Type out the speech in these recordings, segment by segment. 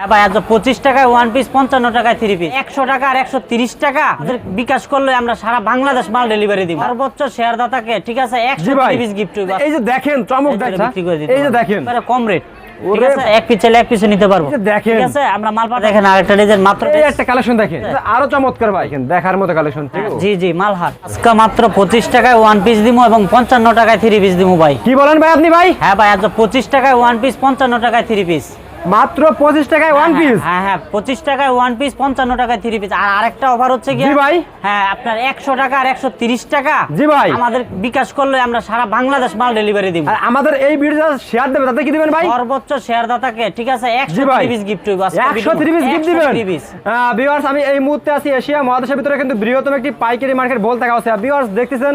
হ্যাঁ ভাই আজ পঁচিশ টাকায় ওয়ান পিস পঞ্চান্ন টাকায় থ্রি পিস একশো টাকা আর একশো তিরিশ টাকা? বিকাশ করলে আমরা সারা বাংলাদেশ মাল ডেলিভারি দিব। সর্বোচ্চ শেয়ার দাতাকে ঠিক আছে একশো পিস গিফট এই যে দেখেন চমক দেখছেন বিক্রি করে দিতে এই যে দেখেন। কম রেট ঠিক ওরে আছে এক পিস চাইলে এক পিসে নিতে পারব। দেখেন। ঠিক আছে আমরা মাল পা দেখেন আরেকটা ডিজাইন মাত্র একটা কালেকশন দেখেন। আরও চমৎকার ভাই দেখার মতো কালেকশন ঠিক জি জি মালহার আজকে মাত্র পঁচিশ টাকায় ওয়ান পিস দিমু এবং পঞ্চান্ন টাকায় থ্রি পিস দিমু ভাই। কি বলেন ভাই আপনি ভাই? হ্যাঁ ভাই আজ পঁচিশ টাকায় ওয়ান পিস পঞ্চান্ন টাকায় থ্রি পিস মাত্র পঁচিশ টাকায় ওয়ান পিস হ্যাঁ হ্যাঁ পঁচিশ টাকায় ওয়ান পিস পঞ্চান্ন টাকায় থ্রি পিস আর আরেকটা অফার হচ্ছে কি ভাই। হ্যাঁ আপনার একশো টাকা আর একশো তিরিশ টাকা। জি ভাই। আমাদের বিকাশ করলে আমরা সারা বাংলাদেশ মাল ডেলিভারি দিব। আর আমাদের এই শেয়ার দেবে তাতে কি দিবেন ভাই? সর্বোচ্চ শেয়ার দাতাকে ঠিক আছে? একশো জি ভাই। থ্রি পিস গিফট হইব একশো থ্রি পিস গিফট দিবেন? ভিউয়ার্স আমি এই মুহূর্তে আছি এশিয়া মহাদেশের ভিতরে কিন্তু বৃহত্তম একটি পাইকারি মার্কেট বলতে আছে ভিউয়ার্স দেখতেছেন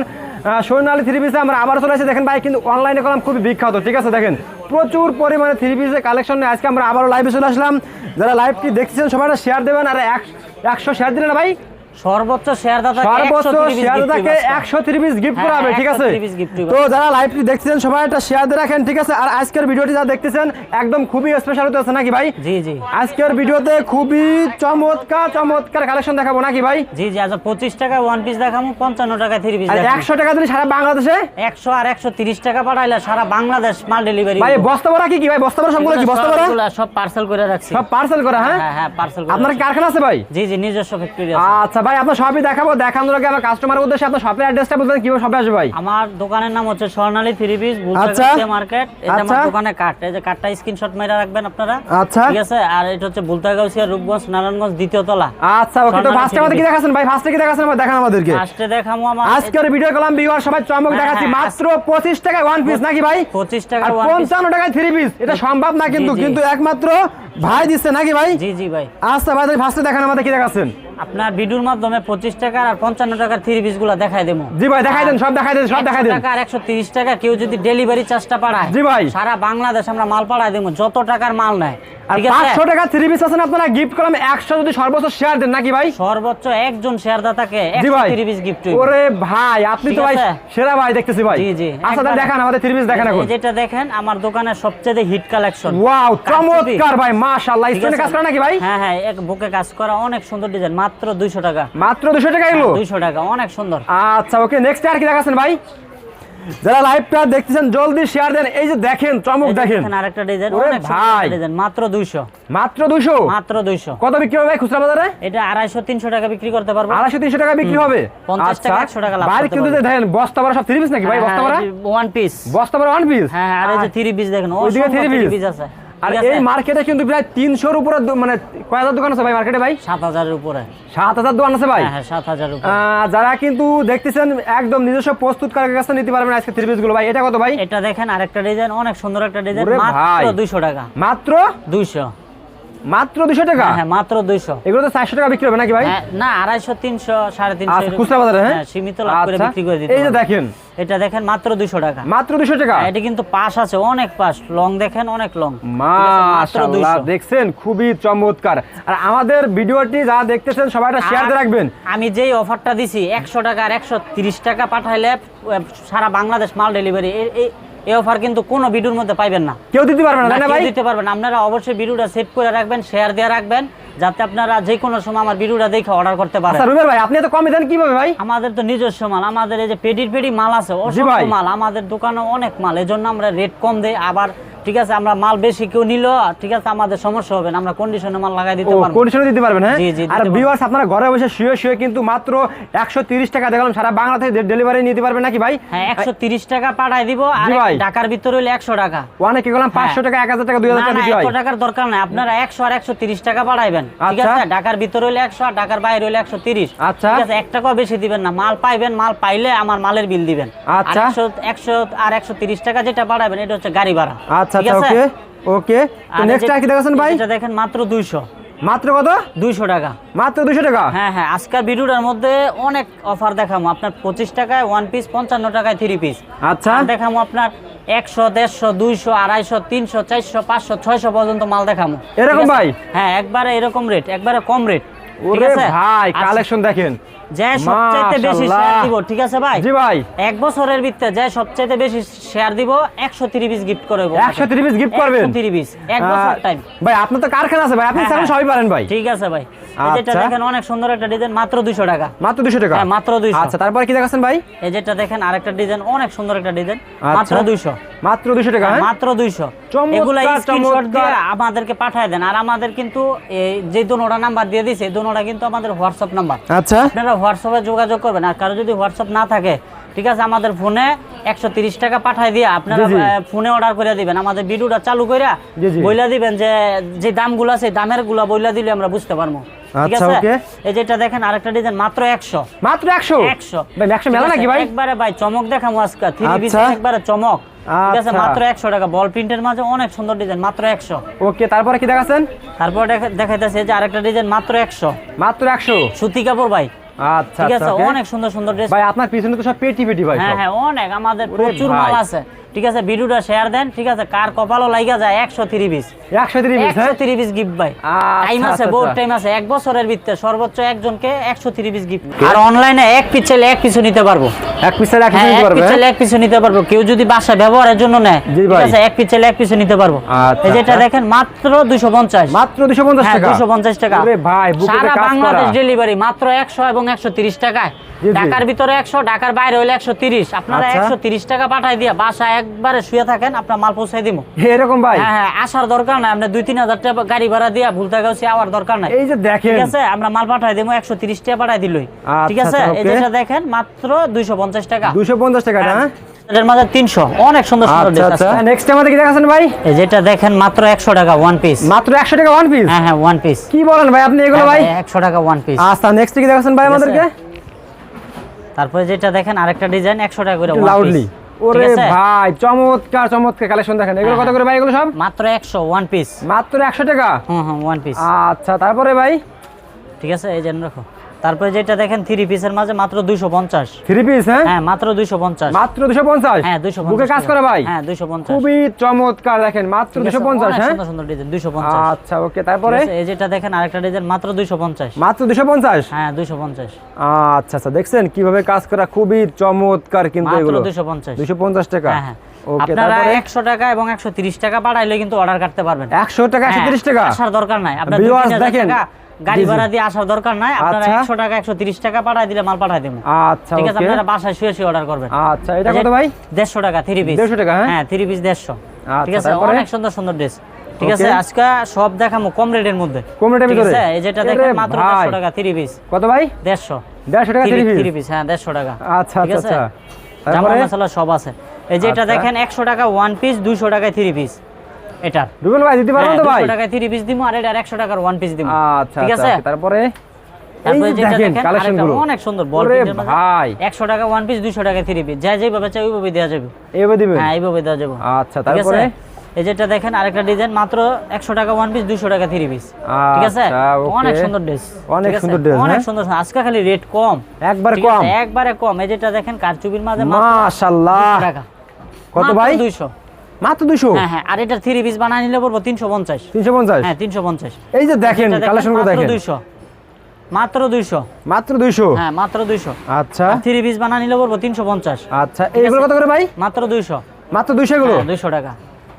সোনালি থ্রি পিসে আমরা আবার চলে আসি দেখেন ভাই কিন্তু অনলাইনে কলাম খুবই বিখ্যাত ঠিক আছে? দেখেন। প্রচুর পরিমাণে থ্রি পিসের কালেকশন নিয়ে আজকে আমরা আবারও লাইভে চলে আসলাম। যারা লাইভটি দেখতেছেন, সবাই শেয়ার দেবেন। আর এক- একশো শেয়ার দিলেন ভাই? সর্বোচ্চ শেয়ার দাতা সর্বোচ্চ শেয়ার থাকে একশো থ্রি পিস গিফট করা ঠিক আছে? 130 piece gift করবে। তো যারা লাইভটি দেখতেছেন সবাই একটা শেয়ার দিয়ে রাখেন ঠিক আছে? আর আজকের ভিডিওটি যারা দেখতেছেন একদম খুবই স্পেশাল হতে নাকি ভাই? জি জি। আজকের ভিডিওতে খুবই চমৎকার চমৎকার কালেকশন দেখাবো নাকি ভাই? জি জি আচ্ছা টাকা ওয়ান পিস দেখামু পঞ্চান্ন টাকা থ্রি পিস আর একশো টাকা দিলে সারা বাংলাদেশে? একশো আর একশো তিরিশ টাকা পাঠাইলে সারা বাংলাদেশ মাল ডেলিভারি ভাই বস্তা ভরা কি কি ভাই? বস্তা ভরা সবগুলো কি বস্তা ভরা? সব পার্সেল করে রাখছি। সব পার্সেল করা হ্যাঁ? হ্যাঁ হ্যাঁ আপনার কারখানা আছে ভাই? জি জি নিজস্ব ফ্যাক্টরি আচ্ছা ভাই আপনার সবই দেখাবো। দেখানোর আগে আমার কাস্টমার উদ্দেশ্যে। আপনার শপের অ্যাড্রেসটা বলবেন কীভাবে শপে আসবে ভাই? আমার দোকানের নাম হচ্ছে স্বর্ণালী থ্রি পিস আচ্ছা। মার্কেট এটা আমার আচ্ছা। দোকানে কার্ড এই যে কার্ডটা স্ক্রিনশট মেরে রাখবেন আপনারা। আচ্ছা। ঠিক আছে? আর এটা হচ্ছে বুলতাগাউসিয়া রূপগঞ্জ নারায়ণগঞ্জ দ্বিতীয় তলা। আচ্ছা ওকে তো ফার্স্টে আমাদের কি TV দেখাচ্ছেন ভাই? ফার্স্টে কি দেখাচ্ছেন? আমার দেখান আমাদেরকে। ফার্স্টে দেখামু আমার আজকের ভিডিও কলাম ভিউয়ার সবাই চমক হ্যাঁ, দেখাচ্ছি। হ্যাঁ, মাত্র পঁচিশ টাকায় ওয়ান পিস নাকি ভাই? পঁচিশ টাকা আর one piece। পঞ্চান্ন টাকায় থ্রি পিস এটা সম্ভব না কিন্তু। কিন্তু একমাত্র ভাই দিচ্ছে নাকি ভাই? জি জি ভাই। আচ্ছা ভাই ফার্স্টে দেখান আমাদের কি দেখাচ্ছেন। আপনার ভিডিওর মাধ্যমে পঁচিশ টাকা আর পঞ্চান্ন টাকার থ্রি পিসগুলা দেখাই দেবো। জি ভাই দেখাই দেন সব দেখাই দেন সব দেখাই দেন। টাকা আর একশো তিরিশ টাকা কেউ যদি ডেলিভারি চার্জটা পাঠায় জি ভাই। সারা বাংলাদেশ আমরা মাল পাঠাই দেবো যত টাকার মাল নেয়। পাঁচশো টাকা থ্রি পিস আছেন আপনারা? গিফট করলাম একশো যদি সর্বোচ্চ শেয়ার দেন নাকি ভাই? সর্বোচ্চ একজন একশো ভাই। থ্রি পিস গিফট ওরে ভাই আপনি তো ভাই সেরা ভাই দেখতেছি ভাই। জি, জি, আচ্ছা দেখান আমাদের থ্রি পিস দেখেন এখন। যেটা দেখেন আমার দোকানের সবচেয়ে হিট কালেকশন ওয়াও চমৎকার ভাই মাশাআল্লাহ স্টোনে কাজ করা নাকি ভাই? হ্যাঁ হ্যাঁ এক বুকে কাজ করা অনেক সুন্দর ডিজাইন মাত্র দুইশো টাকা। মাত্র দুশো টাকা এলো দুইশো টাকা অনেক সুন্দর। আচ্ছা ওকে নেক্সট আর কি দেখাচ্ছেন ভাই? যারা লাইভটা দেখতেছেন জলদি শেয়ার দেন। এই যে দেখেন চমক দেখেন। আরেকটা ডিজাইন অনেক ভাই। ডিজাইন মাত্র দুইশো। মাত্র দুশো মাত্র দুইশো। কত বিক্রি হবে খুচরা বাজারে? এটা আড়াইশো তিনশো টাকা বিক্রি করতে পারব। আড়াইশো তিনশো টাকা বিক্রি হবে। 50 টাকা, 100 টাকা লাভ কিন্তু দেখেন বস্তা ভরা সব থ্রি পিস নাকি ভাই বস্তা ভরা? ওয়ান পিস বস্তা ভরা ওয়ান পিস হ্যাঁ হ্যাঁ, আর এই যে থ্রি পিস দেখেন three থ্রি পিস আছে। আর এই মার্কেটে কিন্তু প্রায় তিনশোর উপরে মানে কয় হাজার দোকান আছে ভাই মার্কেটে ভাই? সাত হাজারের উপরে। সাত হাজার দোকান আছে ভাই? হ্যাঁ হ্যাঁ সাত হাজার যারা কিন্তু দেখতেছেন একদম নিজস্ব প্রস্তুত করার কাছে নিতে পারবেন আজকে থ্রি পিসগুলো। ভাই এটা কত ভাই? এটা দেখেন আরেকটা ডিজাইন অনেক সুন্দর একটা ডিজাইন মাত্র দুইশো টাকা। মাত্র? দুইশো। মাত্র টাকা? হ্যাঁ মাত্র দুইশো। এগুলো তো চারশো টাকা বিক্রি হবে নাকি ভাই? হ্যাঁ, না আচ্ছা খুচরা বাজারে হ্যাঁ? সীমিত লাভ করে আচ্ছা বিক্রি করে দিতে এই যে দেখেন। এটা দেখেন মাত্র টাকা। মাত্র টাকা? এটা কিন্তু পাশ আছে অনেক পাশ। লং দেখেন অনেক লং। মাশাআল্লাহ দেখছেন? খুবই চমৎকার। আর আমাদের ভিডিওটি যা দেখতেছেন সবাই শেয়ার দিয়ে রাখবেন। আমি যেই অফারটা দিছি একশো টাকা আর একশো তিরিশ টাকা পাঠাইলে সারা বাংলাদেশ মাল ডেলিভারি এই অফার কিন্তু কোনো ভিডিওর মধ্যে পাইবেন না। কেউ দিতে পারবেন না কেউ ভাই? দিতে পারবেন আপনারা অবশ্যই ভিডিওটা সেভ করে রাখবেন শেয়ার দিয়ে রাখবেন যাতে আপনারা যে কোনো সময় আমার ভিডিওটা দেখে অর্ডার করতে পারেন। আচ্ছা রুবেল ভাই আপনি এত কমে দেন কীভাবে ভাই? আমাদের তো নিজস্ব মাল আমাদের এই যে পেডির পেডি মাল আছে। অসংখ্য মাল আমাদের দোকানে অনেক মাল এজন্য আমরা রেট কম দেই আবার ঠিক আছে আমরা মাল বেশি কেউ নিল ঠিক আছে আমাদের সমস্যা হবে না আমরা কন্ডিশনে মাল লাগাই দিতে পারব। কন্ডিশনে দিতে পারবেন হ্যাঁ? আর ভিউয়ার্স আপনারা ঘরে বসে শুয়ে শুয়ে কিন্তু মাত্র একশো তিরিশ টাকা দেখালাম সারা বাংলা থেকে ডেলিভারি নিতে পারবেন নাকি ভাই? হ্যাঁ একশো তিরিশ টাকা পাঠাই দিব আর ঢাকার ভিতরে হলে একশো টাকা। অনেকে গেলাম পাঁচশো টাকা এক হাজার টাকা দুই হাজার না, টাকা না, বিক্রি হয় এত টাকার দরকার নাই আপনারা একশো আর একশো তিরিশ টাকা পাঠাইবেন ঠিক আচ্ছা। আছে? ঢাকার ভিতরে হলে একশো আর ঢাকার বাইরে হলে একশো তিরিশ। আচ্ছা। ঠিক আছে এক টাকাও বেশি দিবেন না মাল পাইবেন মাল পাইলে আমার মালের বিল দিবেন। আচ্ছা। একশো একশো আর একশো তিরিশ টাকা যেটা পাঠাবেন এটা হচ্ছে গাড়ি ভাড়া। আচ্ছা। ঠিক আচ্ছা ওকে ওকে। তো নেক্সট যে- আর কি দেখাচ্ছেন ভাই? এটা দেখেন মাত্র দুইশো। মাত্র কত? দুইশো টাকা। মাত্র দুশো টাকা? হ্যাঁ হ্যাঁ আজকের ভিডিওটার মধ্যে অনেক অফার দেখাবো আপনার পঁচিশ টাকায় ওয়ান পিস পঞ্চান্ন টাকায় থ্রি পিস আচ্ছা। দেখাবো আপনার একশো দেড়শো দুইশো আড়াইশো তিনশো চারশো পাঁচশো ছয়শো পর্যন্ত মাল দেখাবো এরকম ভাই? হ্যাঁ একবারে এরকম রেট একবারে কম রেট ওরে ভাই কালেকশন দেখেন। যে সবচাইতে বেশি শেয়ার দিব ঠিক আছে ভাই? জি ভাই। এক বছরের ভিতরে যে সবচাইতে বেশি শেয়ার দিব একশো তিরিশ পিস গিফট করে একশো পিস গিফট করবেন? তিরিশ পিস এক বছর টাইম ভাই আপনার তো কারখানা আছে ভাই আপনি। সবই পারেন ভাই। ঠিক আছে ভাই। এই। দেখেন অনেক সুন্দর একটা ডিজাইন মাত্র দুইশো টাকা। মাত্র দুশো টাকা? হ্যাঁ, মাত্র 200 আচ্ছা তারপরে কি দেখাচ্ছেন ভাই? এই যেটা দেখেন আরেকটা ডিজাইন অনেক সুন্দর একটা ডিজাইন। মাত্র দুইশো। মাত্র দুশো টাকা মাত্র দুইশো। চমৎকার, এগুলা স্ক্রিনশট দিয়ে আমাদেরকে পাঠায় দেন। আর আমাদের কিন্তু এই যে দোনোটা নাম্বার দিয়ে এই দোনোটা কিন্তু আমাদের হোয়াটসঅ্যাপ নাম্বার আচ্ছা। আপনারা হোয়াটসঅ্যাপে যোগাযোগ করবেন। আর কারও যদি হোয়াটসঅ্যাপ না থাকে ঠিক আছে আমাদের ফোনে একশো তিরিশ টাকা পাঠায় দিয়ে আপনারা ফোনে অর্ডার করে দিবেন। আমাদের ভিডিওটা চালু করে। বইলা দিবেন যে যে দামগুলো আছে দামেরগুলা বইলা দিলে আমরা বুঝতে পারব। ঠিক আচ্ছা, আছে? এই যেটা দেখেন আরেকটা ডিজাইন মাত্র একশো। মাত্র একশো? একশো। একশো মেলা নাকি ভাই? একবারে ভাই চমক দেখামো আজকে। Three piece. একবারে চমক। ঠিক আছে। মাত্র একশো টাকা। বল প্রিন্টের মাঝে অনেক সুন্দর ডিজাইন মাত্র একশো। ওকে তারপরে কি দেখাচ্ছেন? তারপর দেখা- দেখাইতেছে যে আরেকটা ডিজাইন মাত্র একশো। মাত্র একশো। সুতি কাপড় ভাই। আচ্ছা ঠিক আছে আচ্ছা অনেক সুন্দর সুন্দর ড্রেস ভাই আপনার পিছনে তো সব পেটি পেটি ভাই হ্যাঁ হ্যাঁ অনেক আমাদের প্রচুর মাল আছে। ঠিক আছে ভিডিওটা শেয়ার দেন ঠিক আছে কার কপালও লাগা যায় একশো থ্রি পিস একশো তিরিশ একশো হ্যাঁ? থ্রি পিস গিফট ভাই। আচ্ছা, টাইম আছে আচ্ছা, বহুত আচ্ছা। টাইম আছে এক বছরের ভিত্তে সর্বোচ্চ একজনকে একশো থ্রি পিস গিফট আর অনলাইনে এক পিস চাইলে এক পিছু নিতে পারব। এক পিসের এক হ্যাঁ পিস এক পারবে? পিস চাইলে এক পিছু নিতে পারব। কেউ যদি বাসা ব্যবহারের জন্য নেয় ঠিক আছে এক পিস চাইলে এক পিছু নিতে পারব। আচ্ছা, এই যেটা আচ্ছা। দেখেন মাত্র দুইশো পঞ্চাশ। মাত্র দুশো পঞ্চাশ হ্যাঁ টাকা? দুশো পঞ্চাশ টাকা। ওরে ভাই সারা। বাংলাদেশ ডেলিভারি মাত্র একশো এবং একশো তিরিশ টাকায়। জি, জি। ঢাকার ভিতরে একশো ঢাকার বাইরে হলে একশো তিরিশ। আপনারা আচ্ছা। একশো তিরিশ টাকা পাঠাই দিয়ে বাসা একবারে শুয়ে থাকেন আপনার মাল পৌঁছাই দিব এরকম ভাই? হ্যাঁ হ্যাঁ আসার দরকার নাই। দুই তিন হাজার টাকা গাড়ি ভাড়া দিয়া ভুলতে গেছে আওয়ার দরকার নাই। এই যে দেখেন। ঠিক আছে আমরা মাল পাঠাই দেবো একশো তিরিশ টাকা পাঠাই দিলই। আচ্ছা, ঠিক আছে আচ্ছা, এই। যেটা দেখেন মাত্র দুইশো পঞ্চাশ পঞ্চাশ টাকা। দুশো পঞ্চাশ টাকা না? হ্যাঁ। এটার মাঝে তিনশো। অনেক সুন্দর সুন্দর আচ্ছা dress আচ্ছা। আছে। নেক্সট আমাদের কি দেখাচ্ছেন ভাই? যেটা দেখেন মাত্র একশো টাকা ওয়ান পিস মাত্র একশো টাকা ওয়ান পিস হ্যাঁ হ্যাঁ ওয়ান পিস কি বলেন ভাই আপনি এগুলো ভাই? একশো টাকা ওয়ান পিস আচ্ছা নেক্সট কি দেখাচ্ছেন ভাই আমাদেরকে? তারপরে যেটা দেখেন আরেকটা ডিজাইন একশো টাকা করে লাউডলি ওরে ভাই চমৎকার চমৎকার কালেকশন দেখেন। এগুলো কত করে ভাই এগুলো সব? মাত্র একশো ওয়ান পিস মাত্র একশো টাকা? হুম হুম ওয়ান পিস আচ্ছা তারপরে ভাই? ঠিক আছে এই জন্য রাখো তারপরে যেটা দেখেন থ্রি পিসের মাঝে মাত্র দুইশো পঞ্চাশ। থ্রি পিস হ্যাঁ? হ্যাঁ মাত্র দুইশো পঞ্চাশ। মাত্র দুশো পঞ্চাশ? হ্যাঁ দুইশো বুকে কাজ করে ভাই? হ্যাঁ দুইশো পঞ্চাশ। খুবই চমৎকার দেখেন মাত্র দুশো পঞ্চাশ হ্যাঁ? সুন্দর সুন্দর ডিজাইন দুইশো পঞ্চাশ। আচ্ছা ওকে তারপরে? এই যেটা দেখেন আরেকটা ডিজাইন মাত্র দুইশো পঞ্চাশ। মাত্র দুশো পঞ্চাশ? হ্যাঁ দুইশো পঞ্চাশ। আচ্ছা আচ্ছা দেখছেন কীভাবে কাজ করা? খুবই চমৎকার কিন্তু মাত্র এগুলো। পঞ্চাশ। দুশো পঞ্চাশ টাকা? হ্যাঁ হ্যাঁ। ওকে আপনারা টাকা এবং একশো তিরিশ টাকা পাঠাইলে কিন্তু অর্ডার করতে পারবেন। একশো টাকা একশো হ্যাঁ, তিরিশ টাকা? আসার দরকার নাই। আপনার দেখেন। টাকা গাড়ি। ভাড়া দিয়ে আসার দরকার নাই। আপনারা আচ্ছা। একশো টাকা একশো তিরিশ টাকা পাঠাই দিলে মাল পাঠাই দেবো। আচ্ছা ঠিক আছে আপনারা বাসায় শুয়ে শুয়ে অর্ডার করবেন। আচ্ছা এটা কত ভাই? দেড়শো টাকা থ্রি পিস 150 টাকা, হ্যাঁ? হ্যাঁ থ্রি পিস দেড়শো। ঠিক আচ্ছা, আছে অনেক সুন্দর সুন্দর ড্রেস ঠিক আছে আজকে সব দেখামো কম রেটের মধ্যে। কম রেটের ঠিক আছে এই যেটা দেখেন মাত্র ভাই। দেড়শো টাকা থ্রি পিস কত ভাই? দেড়শো। দেড়শো টাকা থ্রি থ্রি পিস পিস হ্যাঁ দেড়শো টাকা। আচ্ছা ঠিক আচ্ছা আছে? আচ্ছা। জামা মশলা সব আছে। এই যেটা আচ্ছা। দেখেন একশো টাকা ওয়ান পিস দুইশো টাকায় থ্রি পিস এটা। রুবেল ভাই দিতে পারবেন তো ভাই? টাকায় থ্রি পিস দিব আর এটা একশো টাকার ওয়ান পিস দিব আচ্ছা ঠিক আছে? তারপরে? তারপরে যেটা দেখেন দেখেন কালেকশন আরেকটা গুলো। অনেক সুন্দর বল ভাই। একশো টাকা ওয়ান পিস দুইশো টাকা থ্রি পিস যা যেভাবে চাই ওইভাবে দেওয়া যাবে। এইভাবে দিবেন? হ্যাঁ এইভাবে দেওয়া যাবে। আচ্ছা তারপরে? এই যেটা দেখেন আরেকটা ডিজাইন মাত্র একশো টাকা ওয়ান পিস দুইশো টাকা থ্রি পিস ঠিক আছে? আচ্ছা, অনেক সুন্দর ড্রেস অনেক সুন্দর অনেক হ্যাঁ? সুন্দর আজকে খালি রেট কম। একবার কম। একবারে কম। এই যেটা দেখেন কারচুপির মাঝে মাশাআল্লাহ কত ভাই? দুইশো। মাত্র হ্যাঁ হ্যাঁ আর এটা থ্রি পিস বানায় নিলে পড়ব হ্যাঁ এই যে দেখেন দেখেন মাত্র দুইশো। মাত্র দুইশো। হ্যাঁ মাত্র আচ্ছা। থ্রি পিস নিলে পড়ব আচ্ছা এইগুলো কত করে ভাই? মাত্র দুইশো। মাত্র দুইশো গুলো দুইশো টাকা।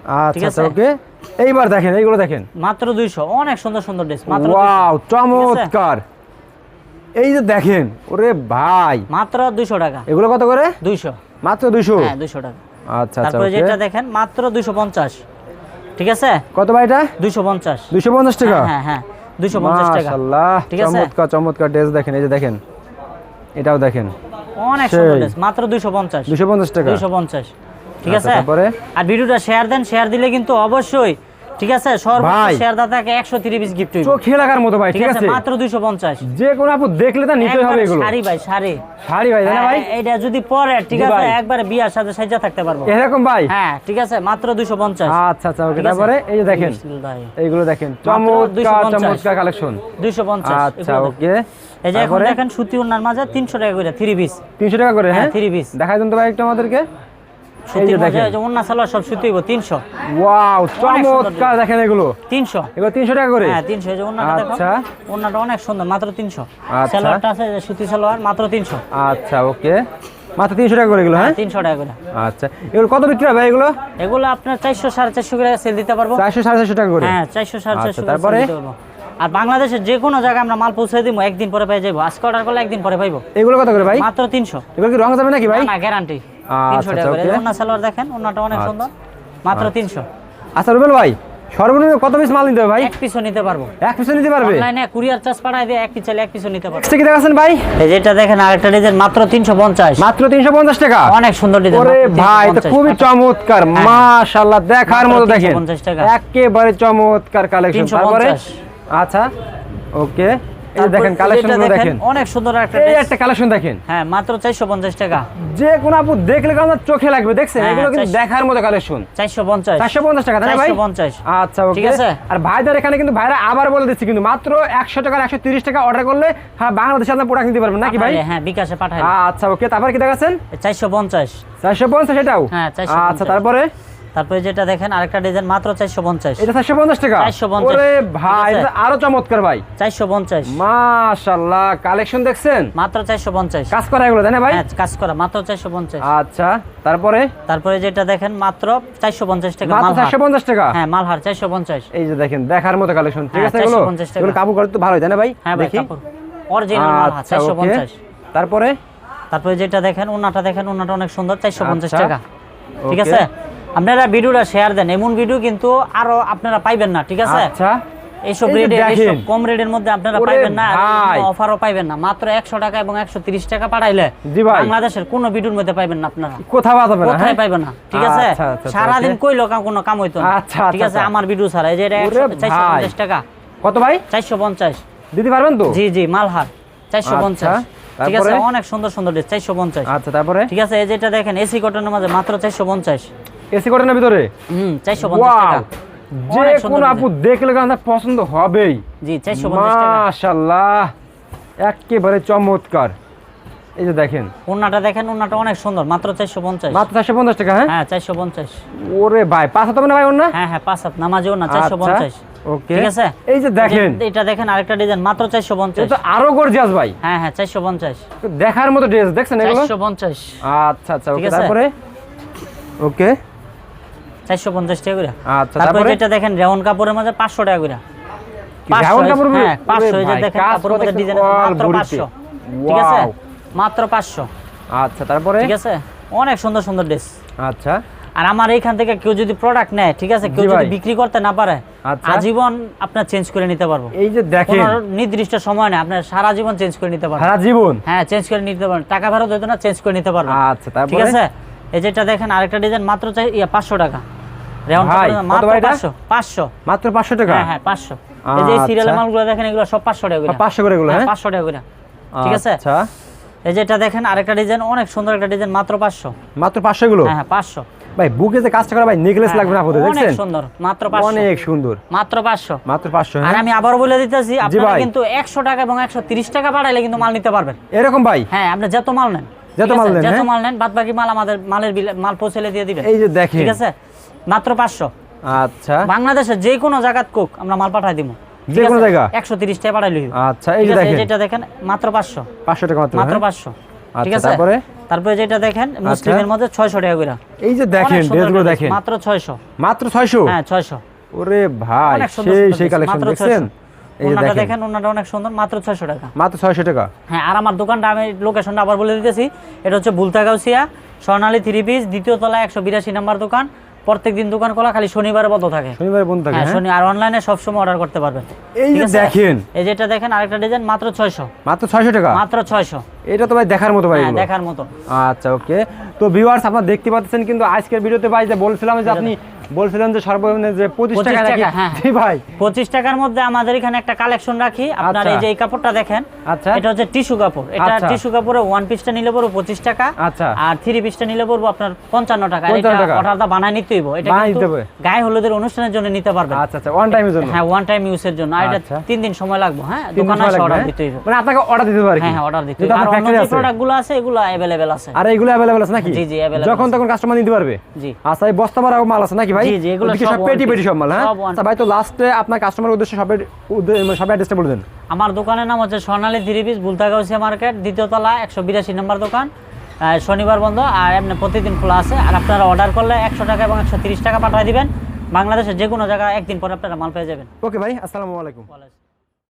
আচ্ছা ওকে। এইবার দেখেন এইগুলো দেখেন। মাত্র দুইশো। অনেক সুন্দর সুন্দর ড্রেস মাত্র ওয়াও চমৎকার। এই যে দেখেন ওরে ভাই। মাত্র দুইশো টাকা। এগুলো কত করে? দুইশো। মাত্র দুইশো? হ্যাঁ দুইশো টাকা। আচ্ছা আচ্ছা তারপরে যেটা দেখেন মাত্র দুইশো পঞ্চাশ। ঠিক আছে? কত ভাই এটা? দুইশো পঞ্চাশ। দুইশো পঞ্চাশ টাকা? হ্যাঁ হ্যাঁ দুইশো পঞ্চাশ টাকা। মাশাআল্লাহ? চমৎকার চমৎকার ড্রেস দেখেন এই যে দেখেন এটাও দেখেন। অনেক সুন্দর ড্রেস মাত্র দুইশো পঞ্চাশ। দুইশো পঞ্চাশ টাকা। দুইশো পঞ্চাশ। ঠিক আচ্ছা, আছে? তারপরে? আর ভিডিওটা শেয়ার দেন শেয়ার দিলে কিন্তু অবশ্যই ঠিক আছে? সর্বোচ্চ ভাই। শেয়ার দাতাকে একশো থ্রি পিস গিফট হইব। চোখে লাগার মতো ভাই ঠিক আছে? মাত্র দুইশো পঞ্চাশ। যে কোনো আপু দেখলে তা নিতে হবে এগুলো। শাড়ি ভাই শাড়ি। শাড়ি ভাই না ভাই? হ্যাঁ, এটা যদি পরে ঠিক আছে। একবারে বিয়ার সাথে সাজা থাকতে পারব। এরকম ভাই? হ্যাঁ ঠিক আছে? মাত্র দুইশো পঞ্চাশ। আচ্ছা আচ্ছা ওকে তারপরে এই যে দেখেন এইগুলো দেখেন চমৎকার চমৎকার কালেকশন দুইশো পঞ্চাশ আচ্ছা ওকে এই যে এখন দেখেন সুতি উন্নার মাঝে তিনশো টাকা করে থ্রি পিস তিনশো টাকা করে হ্যাঁ? হ্যাঁ থ্রি পিস দেখাই দেন তো ভাই একটু আমাদেরকে। সুতির মধ্যে দেখেন। এই সালোয়ার সব সুতি হইব তিনশো। ওয়াও চমৎকার দেখেন এগুলো। তিনশো। এগুলো তিনশো টাকা করে? হ্যাঁ তিনশো এই যে অন্যটা দেখো। আচ্ছা। অন্যটা অনেক সুন্দর মাত্র তিনশো। আচ্ছা। সালোয়ারটা আছে সুতি সালোয়ার মাত্র তিনশো। আচ্ছা ওকে। মাত্র তিনশো টাকা করে এগুলো হ্যাঁ? তিনশো টাকা করে। আচ্ছা। এগুলো কত বিক্রি হবে এগুলো? এগুলো আপনার চারশো সাড়ে চারশো করে সেল দিতে পারব। চারশো সাড়ে চারশো টাকা করে? হ্যাঁ চারশো সাড়ে আচ্ছা, তারপরে? আর বাংলাদেশের যে কোনো জায়গায় আমরা মাল পৌঁছে দিব একদিন পরে পেয়ে যাব আজকে অর্ডার করলে একদিন পরে পাইবো। এগুলো কত করে ভাই? মাত্র তিনশো। এগুলো কি রং যাবে নাকি ভাই? না গ্যারান্টি আচ্ছা, তিনশো টাকা করে। okay. সালোয়ার দেখেন অন্যটা অনেক আচ্ছা। সুন্দর। মাত্র তিনশো। আচ্ছা রুবেল ভাই সর্বনিম্ন কত পিস মাল নিতে হবে ভাই? এক পিসও নিতে পারব। এক পিস নিতে পারবে? অনলাইনে কুরিয়ার চার্জ পাঠাই দিয়ে এক পিস চাইলে এক পিসও নিতে পারব। কি ভাই? এই যেটা দেখেন আরেকটা ডিজাইন মাত্র তিনশো পঞ্চাশ। মাত্র তিনশো পঞ্চাশ টাকা? অনেক সুন্দর ডিজাইন ওরে ভাই এটা খুবই চমৎকার। মাশাআল্লাহ দেখার মতো দেখেন। 350 টাকা। একেবারে চমৎকার কালেকশন 350 তারপরে আচ্ছা ওকে এই দেখেন কালেকশন দেখেন অনেক সুন্দর একটা এই একটা কালেকশন দেখেন। হ্যাঁ মাত্র চারশো পঞ্চাশ টাকা। যে কোন আপু দেখলে কেমন চোখে লাগবে দেখছেন? হ্যাঁ, এগুলো কিন্তু দেখার মতো কালেকশন চারশো পঞ্চাশ। চারশো পঞ্চাশ টাকা তাই ভাই? 450 আচ্ছা ওকে ঠিক আছে? আর ভাইদের এখানে কিন্তু ভাইরা আবার বলে দিচ্ছি কিন্তু মাত্র একশো টাকার একশো তিরিশ টাকা অর্ডার করলে হ্যাঁ বাংলাদেশে আপনার প্রোডাক্ট নিতে পারবেন নাকি ভাই? হ্যাঁ বিকাশে পাঠাই আচ্ছা ওকে তারপর কি এটাও? হ্যাঁ, আচ্ছা তারপরে? তারপরে যেটা দেখেন আরেকটা ডিজাইন মাত্র চারশো পঞ্চাশ। এটা চারশো পঞ্চাশ টাকা? 450 ওরে ভাই এটা আরও চমৎকার ভাই। চারশো পঞ্চাশ। কালেকশন দেখছেন? মাত্র চারশো পঞ্চাশ। কাজ করা এগুলো তাই না ভাই? হ্যাঁ কাজ করা মাত্র চারশো পঞ্চাশ। আচ্ছা তারপরে? তারপরে যেটা দেখেন মাত্র চারশো পঞ্চাশ টাকা মাত্র মালহার। চারশো পঞ্চাশ টাকা? হ্যাঁ মালহার চারশো পঞ্চাশ। এই যে দেখেন দেখার মতো কালেকশন ঠিক হ্যাঁ, আছে এগুলো? 450 টাকা। এগুলো কাপড় করে তো তাই না ভাই? হ্যাঁ ভাই কাপড়। অরিজিনাল মালহার আচ্ছা চারশো পঞ্চাশ। তারপরে? তারপরে যেটা দেখেন ওনাটা দেখেন ওনাটা অনেক সুন্দর চারশো পঞ্চাশ আচ্ছা, টাকা। ঠিক আছে? আপনারা ভিডিওটা শেয়ার দেন এমন ভিডিও কিন্তু আরও আপনারা পাইবেন না ঠিক আছে? আচ্ছা। এইসব এই যে রেটে এইসব। কম রেটের মধ্যে আপনারা পাইবেন না। অফারও পাইবেন না মাত্র একশো টাকা এবং একশো তিরিশ টাকা পাঠাইলে জি ভাই। বাংলাদেশের কোনো ভিডিওর মধ্যে পাইবেন না আপনারা। কোথাও পাবে না কোথায় হ্যাঁ? পাইবেন না ঠিক আছে? আচ্ছা, আচ্ছা, সারাদিন ওকে। কইলো কোনো কাম হইতো না আচ্ছা, ঠিক আচ্ছা, আছে? আচ্ছা। আমার ভিডিও ছাড়া এই যে এটা চারশো। পঞ্চাশ টাকা। কত ভাই? চারশো পঞ্চাশ। দিতে পারবেন তো? জি জি মালহার। চারশো আচ্ছা, পঞ্চাশ। ঠিক আছে? অনেক সুন্দর সুন্দর চারশো পঞ্চাশ। আচ্ছা তারপরে? ঠিক আছে এই যেটা দেখেন এসি কটনের মাঝে মাত্র চারশো পঞ্চাশ। এসি কটনের ভিতরে? হুম চারশো পঞ্চাশ ওয়াও টাকা। যে কোন আপু দেখলে আপনার পছন্দ হবেই। জি চারশো পঞ্চাশ টাকা। মাশাআল্লাহ একেবারে চমৎকার। এই যে দেখেন। ওনাটা দেখেন ওনাটা অনেক সুন্দর মাত্র চারশো পঞ্চাশ। মাত্র চারশো পঞ্চাশ টাকা হ্যাঁ? হ্যাঁ চারশো পঞ্চাশ। ওরে ভাই পাঁচ হাতে না ভাই ওর না হ্যাঁ হ্যাঁ পাঁচ হাত নামাজেও না চারশো পঞ্চাশ। ওকে। ঠিক আছে? এই যে দেখেন। এটা দেখেন আরেকটা ডিজাইন মাত্র চারশো পঞ্চাশ। এটা আরও গর্জিয়াস ভাই। হ্যাঁ হ্যাঁ চারশো পঞ্চাশ। দেখার মতো ড্রেস দেখছেন এগুলো? চারশো পঞ্চাশ। আচ্ছা আচ্ছা ওকে তারপরে? ওকে। চারশো পঞ্চাশ টাকা করে আচ্ছা তারপরে দেখেন রেওন কাপড়ের মধ্যে পাঁচশো টাকা করে রাউন্ড কাপড় হ্যাঁ পাঁচশো এই যে দেখেন কাপড়ের মধ্যে ডিজাইন মাত্র। পাঁচশো। ঠিক আছে? মাত্র পাঁচশো। আচ্ছা তারপরে? ঠিক আছে? অনেক সুন্দর সুন্দর ড্রেস আচ্ছা। আর আমার এইখান থেকে কেউ যদি প্রোডাক্ট নেয় ঠিক আছে? কেউ যদি বিক্রি করতে না পারে আচ্ছা। আজীবন আপনার চেঞ্জ করে নিতে পারব। এই যে দেখেন। নির্দিষ্ট সময় নেই আপনার সারা জীবন চেঞ্জ করে নিতে পারবেন সারা জীবন? হ্যাঁ চেঞ্জ করে নিতে পারবেন টাকা ফেরত না চেঞ্জ করে নিতে পারবেন আচ্ছা ঠিক আছে? এই যেটা দেখেন আরেকটা ডিজাইন মাত্র চাই ইয়া পাঁচশো টাকা। রেওন ভাই, কাপড়ের কত মাত্র ভাই এটা? পাঁচশো পাঁচশো। মাত্র পাঁচশো টাকা? হ্যাঁ হ্যাঁ পাঁচশো। এই যে সিরিয়াল। মালগুলো দেখেন এগুলো সব পাঁচশো টাকা করে পাঁচশো করে এগুলো হ্যাঁ পাঁচশো টাকা করে ঠিক আছে? আচ্ছা। এই যেটা দেখেন আরেকটা ডিজাইন অনেক সুন্দর একটা ডিজাইন মাত্র পাঁচশো। মাত্র পাঁচশো গুলো হ্যাঁ হ্যাঁ পাঁচশো। ভাই বুকে যে কাজটা করা ভাই নেকলেস লাগবে না আপনাদের অনেক সুন্দর মাত্র পাঁচশো। অনেক সুন্দর। মাত্র পাঁচশো। মাত্র পাঁচশো আর হ্যাঁ? আমি আবার বলে দিতেছি আপনারা কিন্তু একশো টাকা এবং একশো তিরিশ টাকা পাঠাইলে কিন্তু মাল নিতে পারবেন। এরকম ভাই? হ্যাঁ আপনি যত মাল নেন যত মাল নেন, যত হ্যাঁ? মাল নেন বাদ বাকি মাল আমাদের মালের বিলে মাল পৌঁছেলে দিয়ে দিবেন। এই যে দেখেন। ঠিক আছে? মাত্র পাঁচশো। আচ্ছা। বাংলাদেশের যে কোনো জায়গাত কোক আমরা মাল পাঠাই দিব যে কোনো জায়গা? একশো তিরিশ টাকা পাঠাইলি আচ্ছা এই দেখেন। যেটা দেখেন মাত্র পাঁচশো। পাঁচশো টাকা মাত্র মাত্র হ্যাঁ? পাঁচশো। ঠিক আচ্ছা আছে? তারপরে? তারপরে যেটা দেখেন মুসলিমের মধ্যে ছয়শো টাকা করে এই যে দেখেন ড্রেসগুলো দেখেন। মাত্র ছয়শো। মাত্র ছয়শো? হ্যাঁ ছয়শো। ওরে ভাই সেই সেই কালেকশন দেখছেন? 600 ওনাটা দেখেন। দেখেন ওনাটা অনেক সুন্দর মাত্র ছয়শো টাকা। মাত্র ছয়শো টাকা? হ্যাঁ আর আমার দোকানটা আমি লোকেশনটা আবার বলে দিতেছি। এটা হচ্ছে বুলতাগাউসিয়া স্বর্ণালী থ্রি পিস দ্বিতীয় তলা একশো বিরাশি নাম্বার দোকান। প্রত্যেকদিন দোকান খোলা খালি শনিবার বন্ধ থাকে। শনিবার বন্ধ থাকে হ্যাঁ হ্যাঁ? শনি আর অনলাইনে সব সময় অর্ডার করতে পারবেন। এই যে? দেখেন। এই যেটা দেখেন আরেকটা ডিজাইন মাত্র ছয়শো। মাত্র ছয়শো টাকা? মাত্র ছয়শো। এটা তো ভাই দেখার মতো ভাই হ্যাঁ দেখার মতো। আচ্ছা ওকে। তো ভিউয়ার্স আপনারা দেখতে পাচ্ছেন কিন্তু আজকের ভিডিওতে ভাই যে বলছিলাম যে আপনি বলছিলেন যে সর্বনিম্ন যে পঁচিশ 25 টাকা নাকি হ্যাঁ, জি ভাই। পঁচিশ টাকার মধ্যে আমাদের এখানে একটা কালেকশন রাখি। আপনার আচ্ছা। এই যে এই কাপড়টা দেখেন আচ্ছা। এটা হচ্ছে টিস্যু কাপড়। এটা আচ্ছা। টিস্যু কাপড়ে ওয়ান পিসটা নিলে পড়ব পঁচিশ টাকা আচ্ছা। আর থ্রি পিসটা নিলে পড়ব আপনার পঞ্চান্ন টাকা। আর 55 এটা অর্ডারটা বানায় নিতে হইব। এটা কিন্তু গায়ে হলুদের অনুষ্ঠানের জন্য নিতে পারবেন। আচ্ছা আচ্ছা ওয়ান টাইমের জন্য। হ্যাঁ ওয়ান টাইম ইউজের জন্য। আর এটা আচ্ছা। তিন দিন সময় লাগবে হ্যাঁ? দোকানে এসে অর্ডার হ্যাঁ? দিতে হইব। মানে আপনাকে অর্ডার দিতে পারি হ্যাঁ হ্যাঁ অর্ডার দিতে যেটা আর অন্য যে আছে। প্রোডাক্টগুলো আছে এগুলো অ্যাভেলেবেল আছে। আর এইগুলো অ্যাভেলেবল আছে নাকি? জি, জি, available যখন তখন কাস্টমার নিতে পারবে? জি। আচ্ছা এই বস্তা মাল আছে নাকি ভাই? জি, জি, এগুলো সব সব পেটি পেটি সব মাল হ্যাঁ? সব one ভাই তো লাস্টে আপনার কাস্টমার উদ্দেশ্যে সবের সব অ্যাড্রেসটা বলে দেন। আমার দোকানের নাম হচ্ছে সোনালী থ্রি পিস বুলতাগাউসিয়া মার্কেট দ্বিতীয় তলা একশো বিরাশি নম্বর দোকান। শনিবার বন্ধ আর এমনি প্রতিদিন খোলা আছে। আর আপনারা অর্ডার করলে একশো টাকা এবং একশো তিরিশ টাকা পাঠিয়ে দিবেন। বাংলাদেশের যে কোনো জায়গায় একদিন পরে আপনারা মাল পেয়ে যাবেন। ওকে ভাই আসসালামু আলাইকুম। বলে